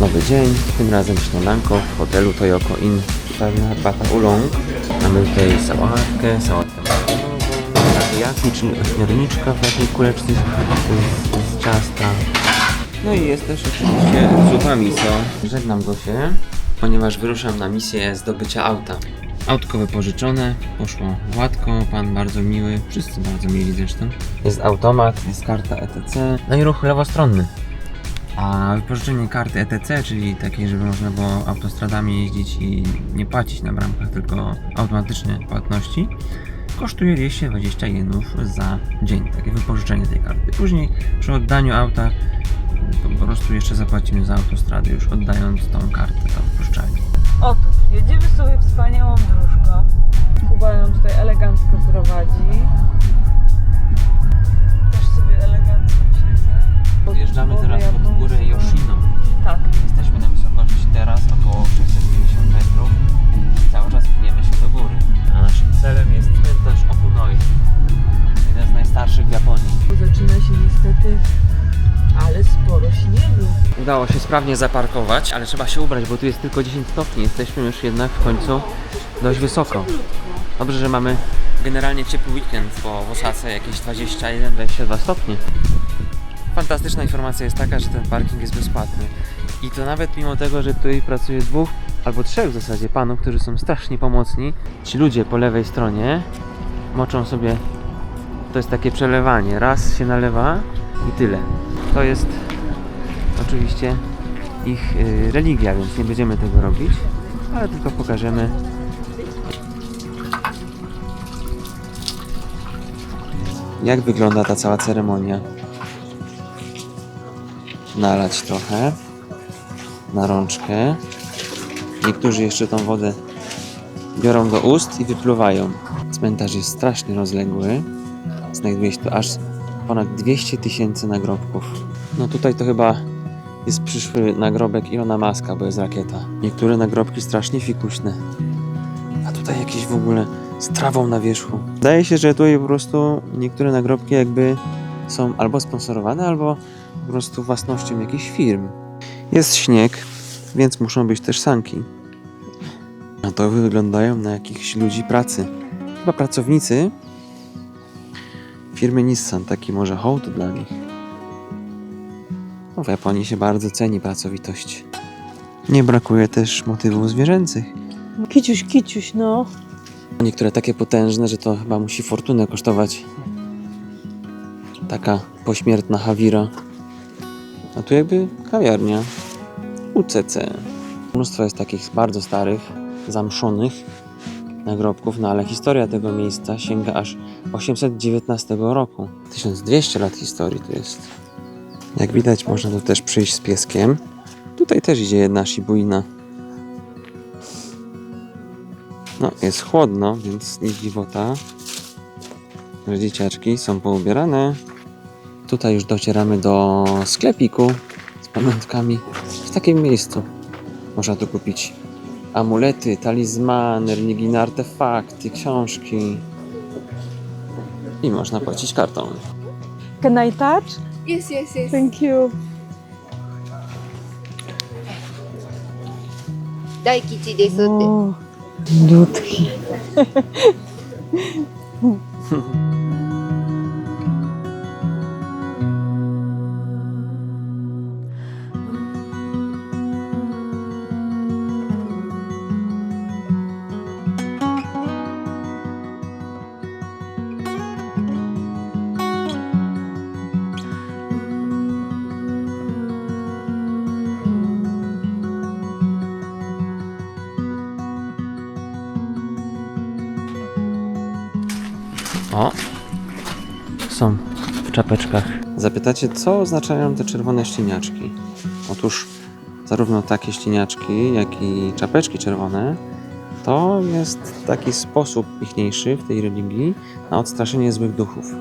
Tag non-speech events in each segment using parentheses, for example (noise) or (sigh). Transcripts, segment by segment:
Nowy dzień, tym razem śniadanko w hotelu Toyoko Inn. Czarna herbata oolong. Mamy tutaj sałatkę, sałatkę takoyaki, czyli ośmiorniczka w takiej kuleczce z, z, z ciasta. No i jest też oczywiście zupa miso. Żegnam go się, ponieważ wyruszam na misję zdobycia auta. Autko wypożyczone, poszło gładko, pan bardzo miły, wszyscy bardzo mili zresztą. Jest automat, jest karta ETC, no i ruch lewostronny. A wypożyczenie karty ETC, czyli takiej, żeby można było autostradami jeździć i nie płacić na bramkach, tylko automatycznie płatności, kosztuje 220 jenów za dzień, takie wypożyczenie tej karty. Później przy oddaniu auta po, prostu jeszcze zapłacimy za autostradę, już oddając tą kartę tam wypożyczalni. Otóż, jedziemy sobie wspaniałą dróżką. Kuba ją tutaj elegancko prowadzi. Też sobie elegancko siedzę. Wjeżdżamy Woda teraz Yoshino. Tak. Jesteśmy na wysokości teraz około 650 metrów i cały czas pniemy się do góry. A naszym celem jest cmentarz Okunoi. Jeden z najstarszych w Japonii. Zaczyna się niestety, ale sporo śniegu. Udało się sprawnie zaparkować, ale trzeba się ubrać, bo tu jest tylko 10 stopni. Jesteśmy już jednak w końcu dość wysoko. Dobrze, że mamy generalnie ciepły weekend, bo w Osace jakieś 21-22 stopnie. Fantastyczna informacja jest taka, że ten parking jest bezpłatny. I to nawet mimo tego, że tutaj pracuje dwóch albo trzech w zasadzie panów, którzy są strasznie pomocni. Ci ludzie po lewej stronie moczą sobie, to jest takie przelewanie, raz się nalewa i tyle. To jest oczywiście ich y, religia, więc nie będziemy tego robić, ale tylko pokażemy. Jak wygląda ta cała ceremonia? Nalać trochę na rączkę. Niektórzy jeszcze tą wodę biorą do ust i wypluwają. Cmentarz jest strasznie rozległy. Znajduje się tu aż ponad 200 tysięcy nagrobków. No tutaj to chyba jest przyszły nagrobek Ilona Maska, bo jest rakieta. Niektóre nagrobki strasznie fikuśne. A tutaj jakieś w ogóle z trawą na wierzchu. Wydaje się, że tutaj po prostu niektóre nagrobki jakby są albo sponsorowane, albo po prostu własnością jakichś firm. Jest śnieg, więc muszą być też sanki. A to wyglądają na jakichś ludzi pracy. Chyba pracownicy firmy Nissan, taki może hołd dla nich. No w Japonii się bardzo ceni pracowitość. Nie brakuje też motywów zwierzęcych. Kiciuś, kiciuś, no. Niektóre takie potężne, że to chyba musi fortunę kosztować. Taka pośmiertna Hawira. A tu jakby kawiarnia. UCC. Mnóstwo jest takich bardzo starych, zamszonych nagrobków, no ale historia tego miejsca sięga aż 819 roku. 1200 lat historii tu jest. Jak widać, można tu też przyjść z pieskiem. Tutaj też idzie jedna shibuina. No, jest chłodno, więc nie dziwota, że dzieciaczki są poubierane. Tutaj już docieramy do sklepiku z pamiątkami takim miejscu. Można tu kupić amulety, talizmany, religijne artefakty, książki. I można płacić kartą. Can I touch? Yes, yes, yes. Thank you. 大吉ですって。 O, ludki. (laughs) O! Są w czapeczkach. Zapytacie, co oznaczają te czerwone ścieniaczki? Otóż zarówno takie ścieniaczki, jak i czapeczki czerwone to jest taki sposób ichniejszy w tej religii na odstraszenie złych duchów.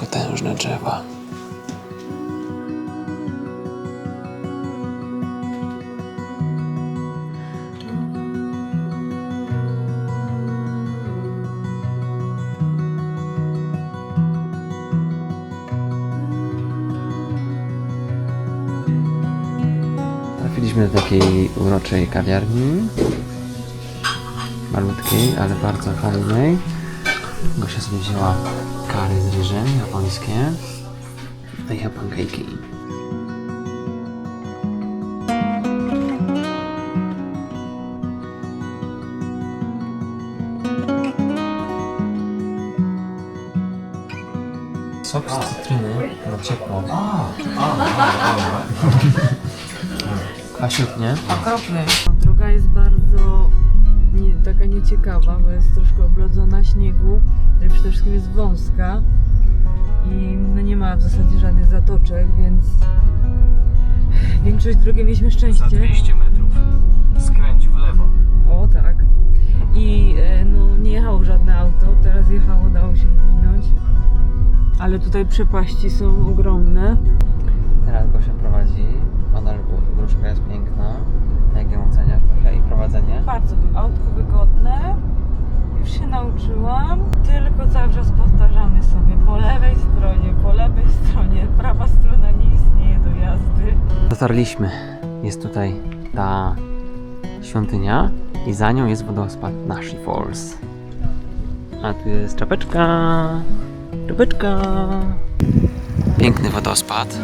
Potężne drzewa. Weszliśmy do takiej uroczej kawiarni. Malutkiej, ale bardzo fajnej. Gosia sobie wzięła kary z ryżem japońskie. No i pankejki. Sok z cytryny na ciepło. Kwasiut, (laughs) nie? Okropny. Droga jest bardzo nie, taka nieciekawa, bo jest troszkę oblodzona śniegu, no i przede wszystkim jest wąska i no nie ma w zasadzie żadnych zatoczek, więc większość drogi mieliśmy Za szczęście. 200 metrów skręć w lewo. O tak. I e, no, nie jechało żadne auto, teraz jechało, dało się wyminąć. Ale tutaj przepaści są ogromne. Teraz Gosia prowadzi. Gruszka jest piękna. Jak ją oceniasz, Gosia? I prowadzenie? Bardzo autko wygodne. Już się nauczyłam. Tylko cały czas powtarzamy sobie po lewej stronie, po lewej stronie. Prawa strona nie istnieje do jazdy. Dotarliśmy. Jest tutaj ta świątynia i za nią jest wodospad Nashi Falls. A tu jest czapeczka. Czapeczka. Piękny wodospad.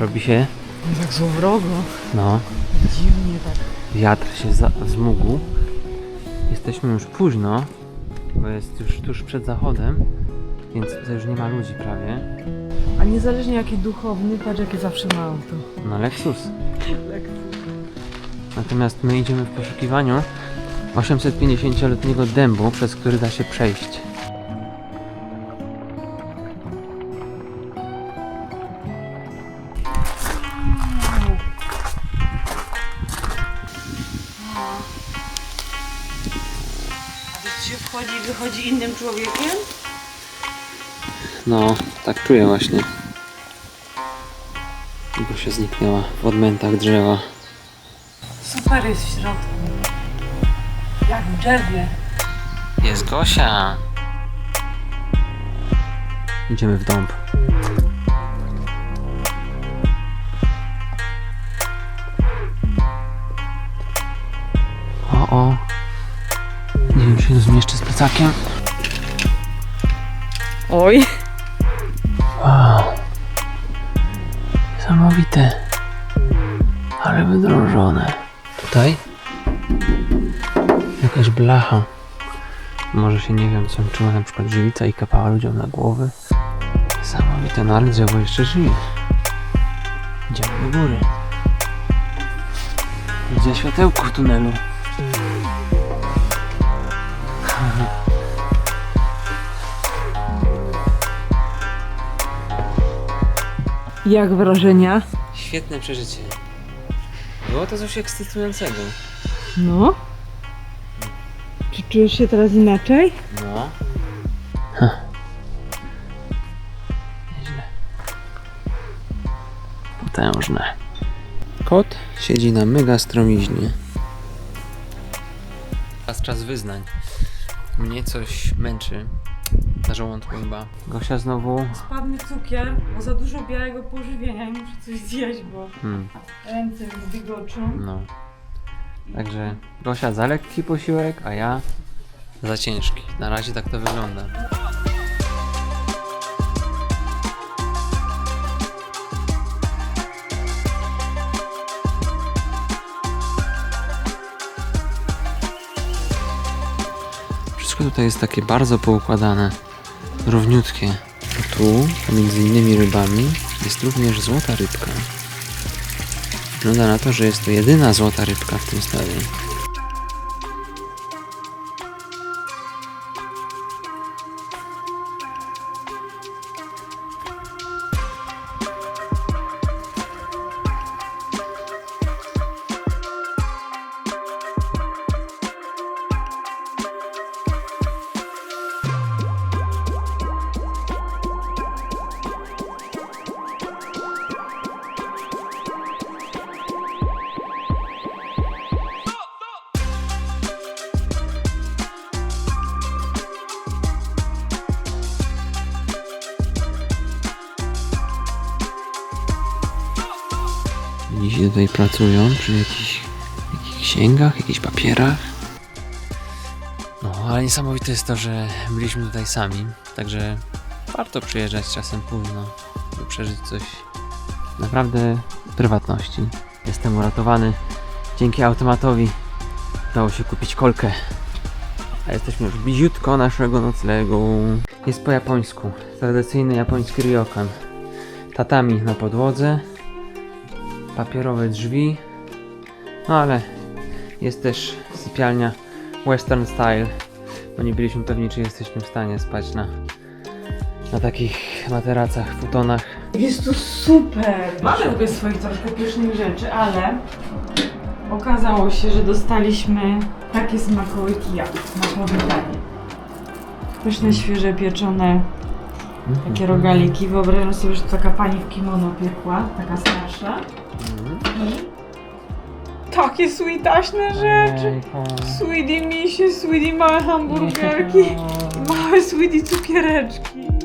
Robi się, Tak złowrogo. no, Dziwnie tak. wiatr się zmógł. Jesteśmy już późno, bo jest już tuż przed zachodem, więc tutaj już nie ma ludzi prawie. A niezależnie jaki duchowny, patrz jakie zawsze ma auto. No Lexus. Natomiast my idziemy w poszukiwaniu 850-letniego dębu, przez który da się przejść. Innym człowiekiem? No, tak czuję właśnie. Bo się zniknęła w odmętach drzewa. Super jest w środku. Jak w drzewie. Jest Gosia! Idziemy w dąb. Plecakiem. Oj. Wow. Niesamowite. Ale wydrążone. Tutaj? Jakaś blacha. Może się nie wiem, sączyła na przykład żywica i kapała ludziom na głowy. Niesamowite, no ale drzewo jeszcze żyje. Idziemy do góry. Widzę światełko w tunelu. Jak wrażenia? Świetne przeżycie. Było to coś ekscytującego. No. Czy czujesz się teraz inaczej? No. Nieźle. Potężne. Kot siedzi na mega stromiźnie. Teraz czas wyznań. Mnie coś męczy. Żołądku chyba. Gosia znowu. Spadnie cukier, bo za dużo białego pożywienia i muszę coś zjeść, bo Hmm, ręce mi no. Także Gosia za lekki posiłek, a ja za ciężki. Na razie tak to wygląda. Wszystko tutaj jest takie bardzo poukładane, równiutkie. A tu, pomiędzy innymi rybami, jest również złota rybka. Wygląda na to, że jest to jedyna złota rybka w tym stawie. Tutaj pracują przy jakichś, jakichś księgach, jakichś papierach. No, ale niesamowite jest to, że byliśmy tutaj sami, także warto przyjeżdżać czasem późno, by przeżyć coś naprawdę prywatności. Jestem uratowany dzięki automatowi. Udało się kupić kolkę. A jesteśmy już bliziutko naszego noclegu. Jest po japońsku. Tradycyjny japoński ryokan. Tatami na podłodze papierowe drzwi. No ale jest też sypialnia western style. Bo nie byliśmy pewni, czy jesteśmy w stanie spać na, na takich materacach, futonach. Jest tu super! Mamy sobie swoich troszkę pysznych rzeczy, ale okazało się, że dostaliśmy takie smakołyki jak na powitanie. Pyszne, świeże, pieczone takie rogaliki. Wyobrażam sobie, że to taka pani w kimono piekła, taka starsza. I takie sweetaśne rzeczy. Sweetie misie, sweetie małe hamburgerki, małe sweetie cukiereczki.